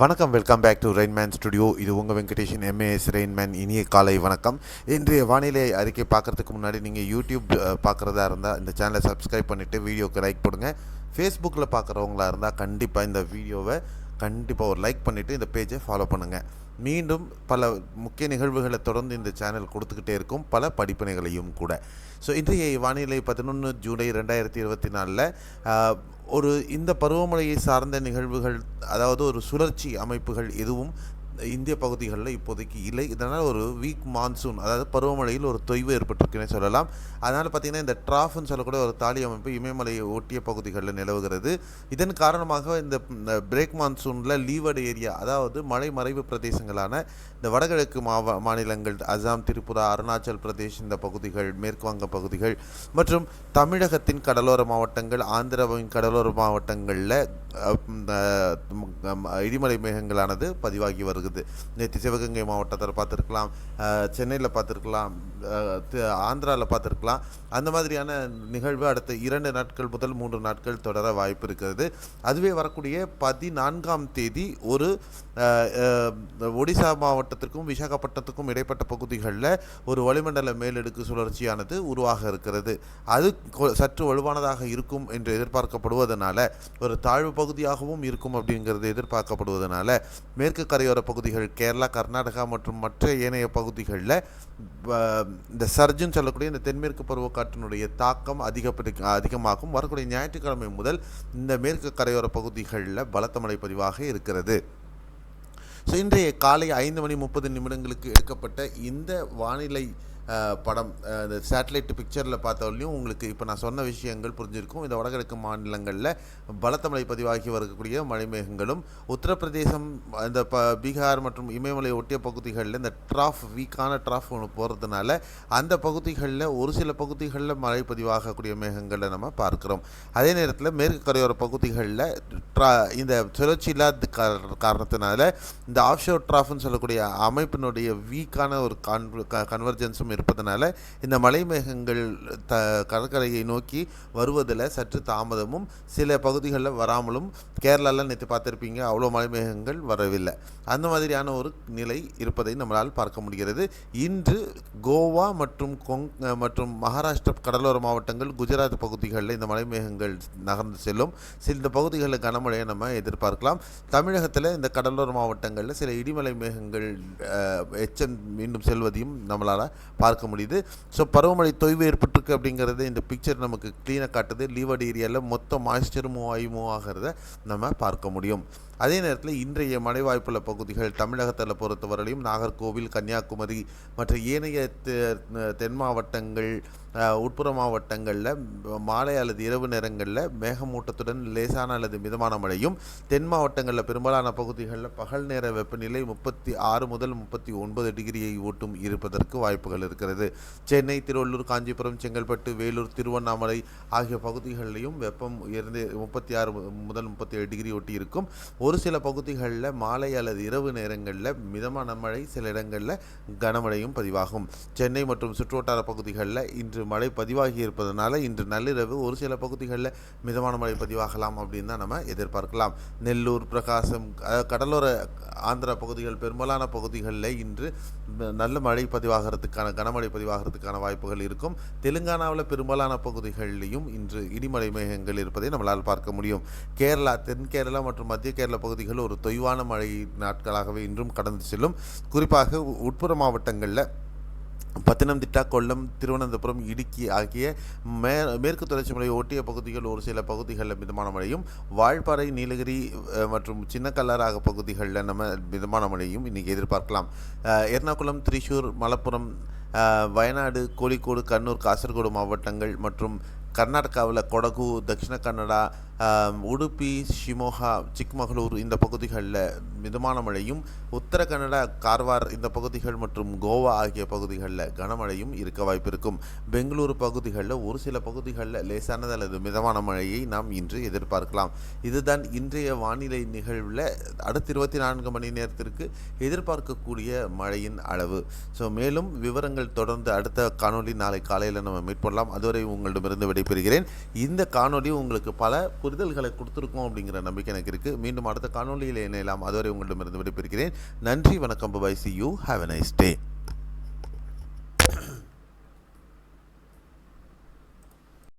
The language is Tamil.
வணக்கம் welcome back to rainman studio இது உங்கள் வெங்கடேஷன் எம்ஏஎஸ் ரெயின்மேன் இனிய காலை வணக்கம். இன்றைய வானிலை அறிக்கை பார்க்குறதுக்கு முன்னாடி நீங்கள் யூடியூப் பார்க்குறதா இருந்தால் இந்த சேனலை சப்ஸ்கிரைப் பண்ணிவிட்டு வீடியோக்கு லைக் போடுங்க. ஃபேஸ்புக்கில் பார்க்குறவங்களா இருந்தால் கண்டிப்பாக இந்த வீடியோவை கண்டிப்பாக ஒரு லைக் பண்ணிவிட்டு இந்த பேஜை ஃபாலோ பண்ணுங்கள் மீண்டும் பல முக்கிய நிகழ்வுகளை தொடர்ந்து இந்த சேனல் கொடுத்துக்கிட்டே இருக்கும் பல படிப்பினைகளையும் கூட. ஸோ இன்றைய வானிலை பதினொன்று ஜூலை ரெண்டாயிரத்தி இருபத்தி நாலில் ஒரு இந்த பருவமழையை சார்ந்த நிகழ்வுகள் அதாவது ஒரு சுழற்சி அமைப்புகள் எதுவும் இந்திய பகுதிகளில் இப்போதைக்கு இல்லை. இதனால் ஒரு வீக் மான்சூன் அதாவது பருவமழையில் ஒரு தொய்வு ஏற்பட்டிருக்குன்னு சொல்லலாம். அதனால் பார்த்திங்கன்னா இந்த ட்ராஃப்னு சொல்லக்கூடிய ஒரு தாலி அமைப்பு இமயமலையை ஒட்டிய பகுதிகளில் நிலவுகிறது. இதன் காரணமாக இந்த பிரேக் மான்சூனில் லீவர்டு ஏரியா அதாவது மலை மறைவு பிரதேசங்களான இந்த வடகிழக்கு மாவ மாநிலங்கள் அசாம் திரிபுரா அருணாச்சல் பிரதேஷ் இந்த பகுதிகள் மேற்குவங்க பகுதிகள் மற்றும் தமிழகத்தின் கடலோர மாவட்டங்கள் ஆந்திராவின் கடலோர மாவட்டங்களில் இடிமலை மேகங்களானது பதிவாகி வருகிறது. நேற்று சிவகங்கை மாவட்டத்தில் பார்த்துருக்கலாம் சென்னையில் பார்த்துருக்கலாம் ஆந்திராவில் பார்த்துருக்கலாம். அந்த மாதிரியான நிகழ்வு அடுத்த இரண்டு நாட்கள் முதல் மூன்று நாட்கள் தொடர வாய்ப்பு இருக்கிறது. அதுவே வரக்கூடிய பதினான்காம் தேதி ஒரு ஒடிசா மாவட்டத்திற்கும் விசாகப்பட்டினத்துக்கும் இடைப்பட்ட பகுதிகளில் ஒரு வளிமண்டல மேலடுக்கு சுழற்சியானது உருவாக இருக்கிறது. அது கொ- சற்று வலுவானதாக இருக்கும் என்று எதிர்பார்க்கப்படுவதனால ஒரு தாழ்வு பகுதியாகவும் இருக்கும் அப்படிங்கிறது எதிர்பார்க்கப்படுவதனால மேற்கு கரையோர பகுதிகள் கேரளா கர்நாடகா மற்றும் மற்ற ஏனைய பகுதிகளில் இந்த சர்ஜுன்னு சொல்லக்கூடிய இந்த தென்மேற்கு பருவக்காற்றினுடைய தாக்கம் அதிகப்படி அதிகமாகும். வரக்கூடிய ஞாயிற்றுக்கிழமை முதல் இந்த மேற்கு கரையோர பகுதிகளில் பலத்த மழை பதிவாக இருக்கிறது. ஸோ இன்றைய காலை ஐந்து மணி முப்பது நிமிடங்களுக்கு எடுக்கப்பட்ட இந்த வானிலை படம் இந்த சேட்டலைட் பிக்சரில் பார்த்தவரையும் உங்களுக்கு இப்போ நான் சொன்ன விஷயங்கள் புரிஞ்சிருக்கும். இந்த வடகிழக்கு மாநிலங்களில் பலத்த மழை பதிவாகி வரக்கூடிய மழைமேகங்களும் உத்தரப்பிரதேசம் இந்த ப பீகார் மற்றும் இமயமலை ஒட்டிய பகுதிகளில் இந்த ட்ராஃப் வீக்கான ட்ராஃப் ஒன்று போகிறதுனால அந்த பகுதிகளில் ஒரு சில பகுதிகளில் மழை பதிவாகக்கூடிய மேகங்களை நம்ம பார்க்குறோம். அதே நேரத்தில் மேற்கு கரையோர பகுதிகளில் ட்ரா இந்த சுழற்சி இல்லாத காரணத்தினால இந்த ஆஃப்ஷோர் ட்ராஃப்னு சொல்லக்கூடிய அமைப்பினுடைய வீக்கான ஒரு கான் கன்வர்ஜென்ஸும் இருப்பதனால இந்த மலை மேகங்கள் த கடற்கரையை நோக்கி வருவதில் சற்று தாமதமும் சில பகுதிகளில் வராமலும் கேரளாவில் நேற்று பார்த்துருப்பீங்க அவ்வளோ மலை மேகங்கள் வரவில்லை. அந்த மாதிரியான ஒரு நிலை இருப்பதை நம்மளால் பார்க்க முடிகிறது. இன்று கோவா மற்றும் கொங் மற்றும் மகாராஷ்டிரா கடலோர மாவட்டங்கள் குஜராத் பகுதிகளில் இந்த மலை மேகங்கள் நகர்ந்து செல்லும். சில இந்த பகுதிகளில் கனமழையை நம்ம எதிர்பார்க்கலாம். தமிழகத்தில் இந்த கடலோர மாவட்டங்களில் சில இடிமலை மேகங்கள் எச்சம் மீண்டும் செல்வதையும் நம்மளால் பார்க்க முடியுது. ஸோ பருவமழை தொய்வு ஏற்பட்டிருக்கு அப்படிங்கிறது இந்த பிக்சர் நமக்கு க்ளீனாக காட்டுது. லீவர்டு ஏரியாவில் மொத்த மாய்ஸ்டர் மூவ் ஆகி மூவ் ஆகிறத நம்ம பார்க்க முடியும். அதே நேரத்தில் இன்றைய மழை வாய்ப்புள்ள பகுதிகள் தமிழகத்தில் பொறுத்தவரையிலும் நாகர்கோவில் கன்னியாகுமரி மற்ற ஏனைய தெ- தென் மாவட்டங்கள் உட்புற மாவட்டங்களில் மாலை அல்லது இரவு நேரங்களில் மேகமூட்டத்துடன் லேசான அல்லது மிதமான மழையும் தென் மாவட்டங்களில் பெரும்பாலான பகுதிகளில் பகல் நேர வெப்பநிலை முப்பத்தி ஆறு முதல் முப்பத்தி ஒன்பது டிகிரியை ஓட்டும் இருப்பதற்கு வாய்ப்புகள் இருக்குது இருக்கிறது சென்னை திருவள்ளூர் காஞ்சிபுரம் செங்கல்பட்டு வேலூர் திருவண்ணாமலை ஆகிய பகுதிகளிலையும் வெப்பம் உயர்ந்து முப்பத்தி ஆறு முதல் முப்பத்தி ஏழு டிகிரி ஒட்டி இருக்கும். ஒரு சில பகுதிகளில் மாலை அல்லது இரவு நேரங்களில் மிதமான மழை சில இடங்களில் கனமழையும் பதிவாகும். சென்னை மற்றும் சுற்றுவட்டார பகுதிகளில் இன்று மழை பதிவாகி இருப்பதனால இன்று நள்ளிரவு ஒரு சில பகுதிகளில் மிதமான மழை பதிவாகலாம் அப்படின்னு தான் நம்ம எதிர்பார்க்கலாம். நெல்லூர் பிரகாசம் கடலோர ஆந்திர பகுதிகள் பெரும்பாலான பகுதிகளில் இன்று நல்ல மழை பதிவாகிறதுக்கான கனமழை பதிவாகிறதுக்கான வாய்ப்புகள் இருக்கும். தெலுங்கானாவில் பெரும்பாலான பகுதிகளிலும் இன்று இடிமலை மேகங்கள் இருப்பதை நம்மளால் பார்க்க முடியும். கேரளா தென் கேரளா மற்றும் மத்திய கேரள பகுதிகள் ஒரு தொய்வான மழை நாட்களாகவே இன்றும் கடந்து செல்லும். குறிப்பாக உ- உட்புற மாவட்டங்களில் பத்தனம்திட்டா கொல்லம் திருவனந்தபுரம் இடுக்கி ஆகிய மே மேற்கு தொடர்ச்சி மலை ஒட்டிய பகுதிகள் ஒரு சில பகுதிகளில் மிதமான மழையும் வால்பாறை நீலகிரி மற்றும் மற்றும் சின்னக்கல்லாராக பகுதிகளில் நம்ம மிதமான மழையும் இன்றைக்கி எதிர்பார்க்கலாம். எர்ணாகுளம் திரிசூர் மலப்புரம் வயநாடு கோழிக்கோடு கண்ணூர் காசர்கோடு மாவட்டங்கள் மற்றும் கர்நாடகாவில் கொடகு தக்ஷிண கன்னடா உடுப்பி ஷிமோகா சிக்மகளூர் இந்த பகுதிகளில் மிதமான மழையும் உத்தர கன்னடா கார்வார் இந்த பகுதிகள் மற்றும் கோவா ஆகிய பகுதிகளில் கனமழையும் இருக்க வாய்ப்பு இருக்கும் பெங்களூரு பகுதிகளில் ஒரு சில பகுதிகளில் லேசானது அல்லது மிதமான மழையை நாம் இன்று எதிர்பார்க்கலாம். இதுதான் இன்றைய வானிலை நிகழ்வில் அடுத்த இருபத்தி நான்கு மணி நேரத்திற்கு எதிர்பார்க்கக்கூடிய மழையின் அளவு. ஸோ மேலும் விவரங்கள் தொடர்ந்து அடுத்த காணொளி நாளை காலையில் நம்ம மீட் பண்ணலாம் அதுவரை உங்களிடமிருந்து விடை விடைபெறுகிறேன் இந்த காணொலி உங்களுக்கு பல புரிதல்களை கொடுத்துருக்கோம் அப்படிங்கிற நம்பிக்கை எனக்கு இருக்குது மீண்டும் அடுத்த காணொளியில் இணையலாம். அதுவரை உங்களிடமிருந்து விடைபெறுகிறேன். நன்றி வணக்கம். Bye bye see you have a nice day